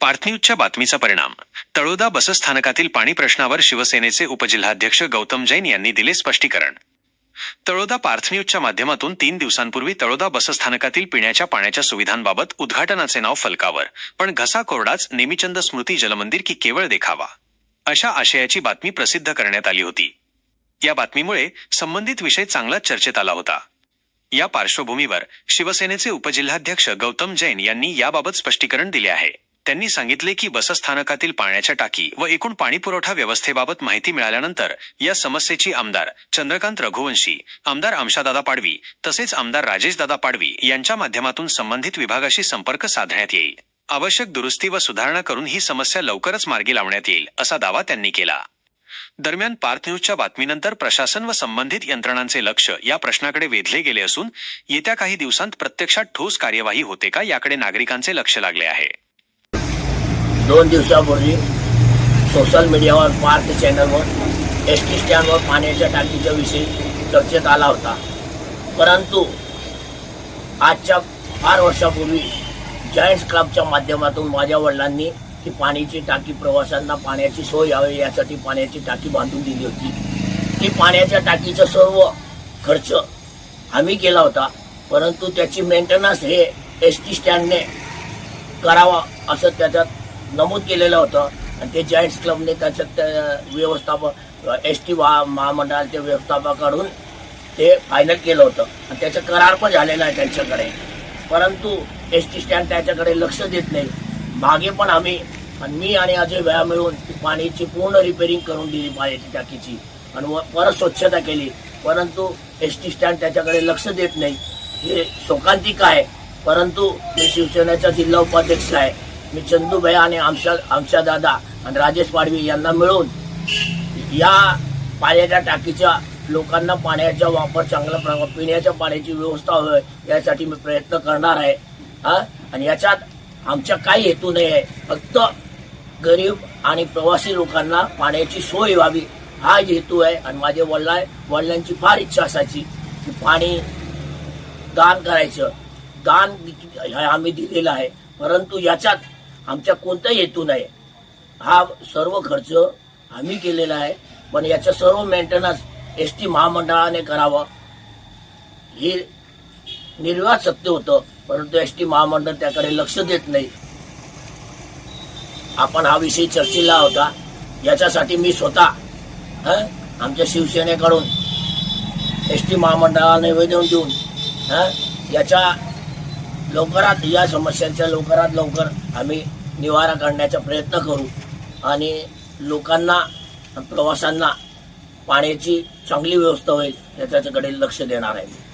पार्थन्यूजच्या बातमीचा परिणाम. तळोदा बसस्थानकातील पाणी प्रश्नावर शिवसेनेचे उपजिल्हाध्यक्ष गौतम जैन यांनी दिले स्पष्टीकरण. तळोदा पार्थन्यूजच्या माध्यमातून तीन दिवसांपूर्वी तळोदा बसस्थानकातील पिण्याच्या पाण्याच्या सुविधांबाबत उद्घाटनाचे नाव फलकावर पण घसा कोरडाच नेमीचंद स्मृती जलमंदिर की केवळ देखावा. अशा आशयाची बातमी प्रसिद्ध करण्यात आली होती. या बातमीमुळे संबंधित विषय चांगलाच चर्चेत आला होता. या पार्श्वभूमीवर शिवसेनेचे उपजिल्हाध्यक्ष गौतम जैन यांनी याबाबत स्पष्टीकरण दिले आहे. त्यांनी सांगितले की बसस्थानकातील पाण्याच्या टाकी व एकूण पाणी पुरवठा व्यवस्थेबाबत माहिती मिळाल्यानंतर या समस्येची आमदार चंद्रकांत रघुवंशी आमदार अंशादादा पाडवी तसेच आमदार राजेशदादा पाडवी यांच्या माध्यमातून संबंधित विभागाशी संपर्क साधण्यात येईल. आवश्यक दुरुस्ती व सुधारणा करून ही समस्या लवकरच मार्गी लावण्यात येईल असा दावा त्यांनी केला. दरम्यान पार्थ न्यूजच्या बातमीनंतर प्रशासन व संबंधित यंत्रणांचे लक्ष या प्रश्नाकडे वेधले गेले असून येत्या काही दिवसांत प्रत्यक्षात ठोस कार्यवाही होते का याकडे नागरिकांचे लक्ष लागले आहे. दोन दिवसापूर्वी सोशल मीडियावर पार्थ चॅनलवर एस टी स्टँडवर पाण्याच्या टाकीच्या विषयी चर्चेत आला होता. परंतु आजच्या फार वर्षापूर्वी जायंट्स क्लबच्या माध्यमातून माझ्या वडिलांनी की पाण्याची टाकी प्रवाशांना पाण्याची सोय यावी यासाठी पाण्याची टाकी बांधून दिली होती. ती पाण्याच्या टाकीचा सर्व खर्च आम्ही केला होता परंतु त्याची मेंटेनन्स हे एस टी स्टँडने करावा असं त्याच्यात नमूद केलेलं होतं. आणि ते जायंट्स क्लबने त्याच्यात त्या व्यवस्थापक एस टी महामंडळाचे व्यवस्थापकाकडून ते फायनल केलं होतं. आणि त्याचं करार पण झालेलं आहे त्यांच्याकडे. परंतु एस टी स्टँड त्याच्याकडे लक्ष देत नाही. मागे पण आम्ही आणि मी आणि अजय वेळा मिळून पाण्याची पूर्ण रिपेरिंग करून दिली पाण्याची टाकीची. आणि व- परत स्वच्छता केली. परंतु एस टी स्टँड त्याच्याकडे लक्ष देत नाही. हे शोकांतिक आहे. परंतु मी शिवसेनेचा जिल्हा उपाध्यक्ष आहे. मी चंदूभाई आणि आमच्या आमच्या दादा आणि राजेश पाडवी यांना मिळून या पाण्याच्या टाकीच्या लोकांना पाण्याचा वापर चांगल्या प्रमाणात पिण्याच्या पाण्याची व्यवस्था व्हावी यासाठी मी प्रयत्न करणार आहे. हा? आणि याच्यात आमच्या काही हेतू नाही आहे फक्त गरीब आणि प्रवासी लोकांना पाण्याची सोय व्हावी. हा हेतू आहे. आणि माझे वडिला वडिलांची फार इच्छा असायची की पाणी दान करायचं. दान आम्ही दिलेलं आहे. परंतु याच्यात आमच्या कोणताही हेतू नाही. हा सर्व खर्च आम्ही केलेला आहे. पण याचं सर्व मेंटेनन्स एस टी महामंडळाने करावं. हे निर्वाह सत्य होतं. परंतु एस टी महामंडळ त्याकडे लक्ष देत नाही. आपण हा विषय चर्चेला होता. याच्यासाठी मी स्वतः हं, आमच्या शिवसेनेकडून एस टी महामंडळाला निवेदन देऊन हं, याच्या लवकरात या समस्यांच्या लवकरात लवकर आम्ही निवारा करण्याचा प्रयत्न करू. आणि लोकांना प्रवाशांना पाण्याची चांगली व्यवस्था होईल याच्याकडे लक्ष देणार आहे